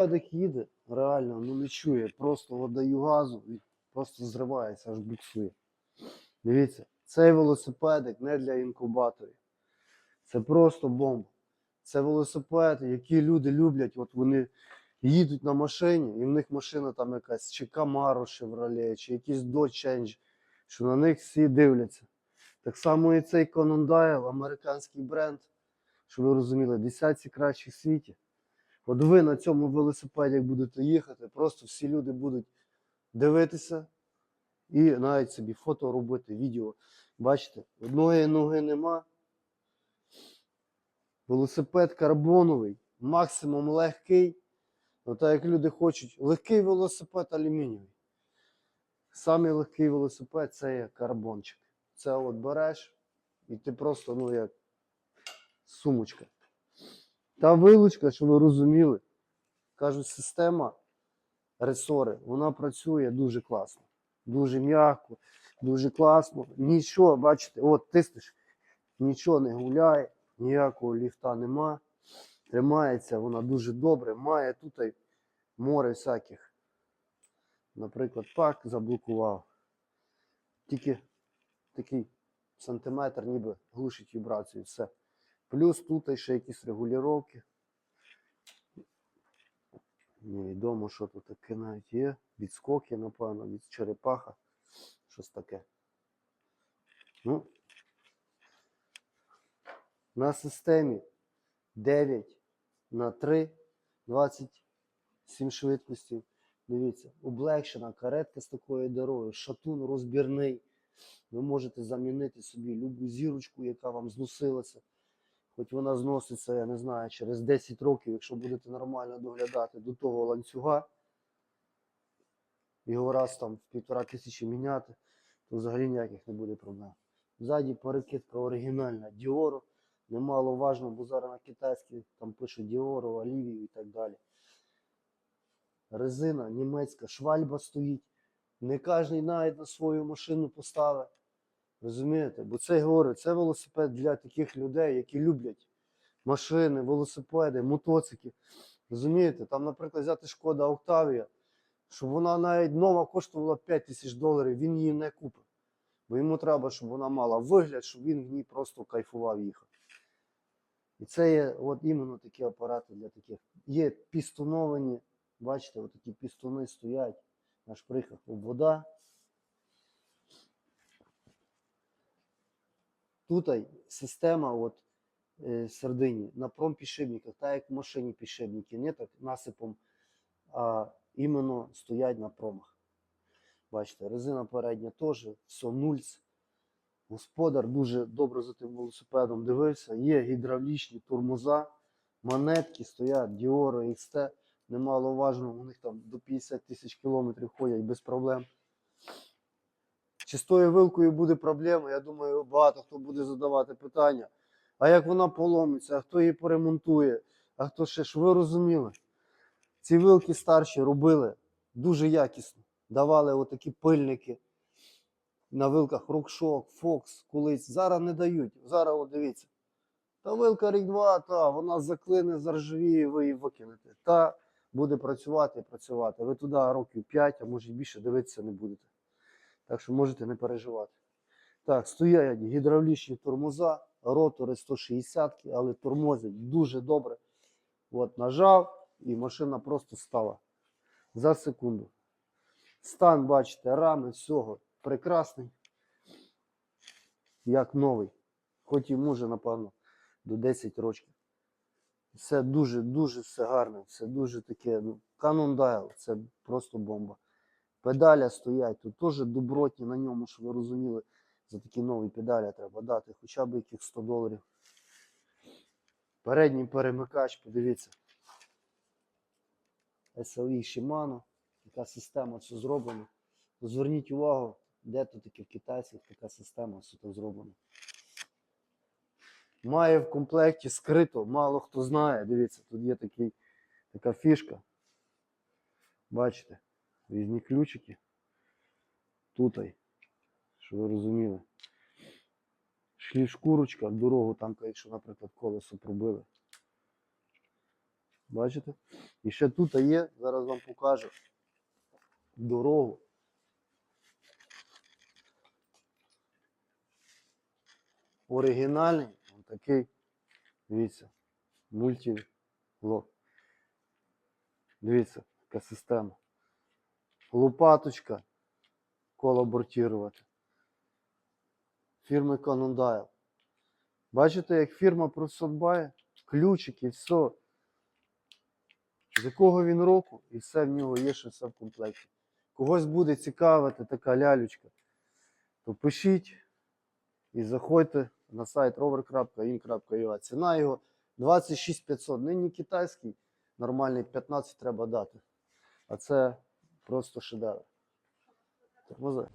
Велосипедик їде, реально, ну не чує, просто от даю газу і просто зривається, аж буксує. Дивіться, цей велосипедик не для інкубаторів. Це просто бомба. Це велосипед, які люди люблять, от вони їдуть на машині, і в них машина там якась, чи Camaro Chevrolet, чи якийсь Dodge що на них всі дивляться. Так само і цей Conan Dial, американський бренд, щоб ви розуміли, десятці кращих в світі. От ви на цьому велосипеді будете їхати, просто всі люди будуть дивитися і навіть собі фото робити, відео. Бачите, одної ноги нема. Велосипед карбоновий, максимум легкий. Ота як люди хочуть, легкий велосипед алюмінієвий. Самий легкий велосипед це є карбончик. Це от береш, і ти просто, ну як сумочка. Та вилучка, щоб ви розуміли, кажуть, система ресори, вона працює дуже класно, дуже м'яко, дуже класно. Нічого, бачите, от тиснеш, нічого не гуляє, ніякого ліфта нема. Тримається вона дуже добре, має тут море всяких. Наприклад, пак заблокував. Тільки такий сантиметр, ніби глушить вібрацію, все. Плюс тут ще якісь регулювання. Невідомо, що тут таке навіть є. Відскоки, напевно, від черепаха. Щось таке. Ну, на системі 9 на 3, 27 швидкостей. Дивіться, облегшена каретка з такою дорогою, шатун розбірний. Ви можете замінити собі любу зірочку, яка вам зносилася. Хоч вона зноситься, я не знаю, через 10 років, якщо будете нормально доглядати до того ланцюга, його раз там в півтора тисячі міняти, то взагалі ніяких не буде проблем. Ззаді перекидка оригінальна Діоро. Немало важно, бо зараз на китайській там пишуть Діоро, Олівію і так далі. Резина німецька, швальба стоїть. Не кожен навіть на свою машину поставить. Розумієте? Бо це говорю, це велосипед для таких людей, які люблять машини, велосипеди, мотоцикли. Розумієте? Там, наприклад, взяти шкода Октавія, щоб вона навіть нова коштувала 5 тисяч доларів, він її не купить. Бо йому треба, щоб вона мала вигляд, щоб він в ній просто кайфував їхав. І це є от іменно такі апарати для таких. Є пістоновані, бачите, от такі пістуни стоять на шприхах вода. Тут система от, е, середині на промпішибниках, так як в машині пішибники, не так насипом, а іменно стоять на промах. Бачите, резина передня теж, все нульц. Господар дуже добре за тим велосипедом дивився. Є гідравлічні тормоза, монетки стоять, Dioro XT. Немало важно, у них там до 50 тисяч кілометрів ходять без проблем. Чи з тою вилкою буде проблема? Я думаю, багато хто буде задавати питання. А як вона поломиться, а хто її поремонтує, а хто ще ж ви розуміли? Ці вилки старші робили дуже якісно. Давали отакі пильники на вилках Рокшок, Фокс, колись. Зараз не дають. Зараз от дивіться. Та вилка рік-два, та вона заклине, заржавіє, ви її викинете. Та буде працювати і працювати. Ви туди років 5, а може й більше дивитися не будете. Так що можете не переживати. Так, стоять гідравлічні тормоза, ротори 160, але тормозять дуже добре. От, нажав, і машина просто стала за секунду. Стан, бачите, рами, всього прекрасний. Як новий. Хоч йому вже, напевно, до 10 років. Все дуже-дуже все гарне, все дуже таке. Ну, Canon Dial, це просто бомба. Педаля стоять, тут теж добротні на ньому, щоб ви розуміли, за такі нові педалі треба дати хоча б яких 100 доларів. Передній перемикач, подивіться. SLE Shimano, яка система все зроблена. Ну, Зверніть увагу, де тут таке в китайських така система все так зроблена. Має в комплекті скрито, мало хто знає. Дивіться, тут є такий, така фішка. Бачите, різні ключики. Тут, що ви розуміли. Шлі шкурочка в дорогу, там, якщо, наприклад, колесо пробили. Бачите? І ще тут є, зараз вам покажу дорогу. Оригінальний, такий, дивіться, мультилок. Дивіться, яка система. Лопаточка колабортувати. Фірми Canondial. Бачите, як фірма про це дбає? Ключики, все. З якого він року, і все в нього є, що все в комплекті. Когось буде цікавити така лялючка, то пишіть і заходьте на сайт rover.in.ua. Ціна його 26 500. Нині китайський, нормальний 15 треба дати. А це просто шедевр. Тормози.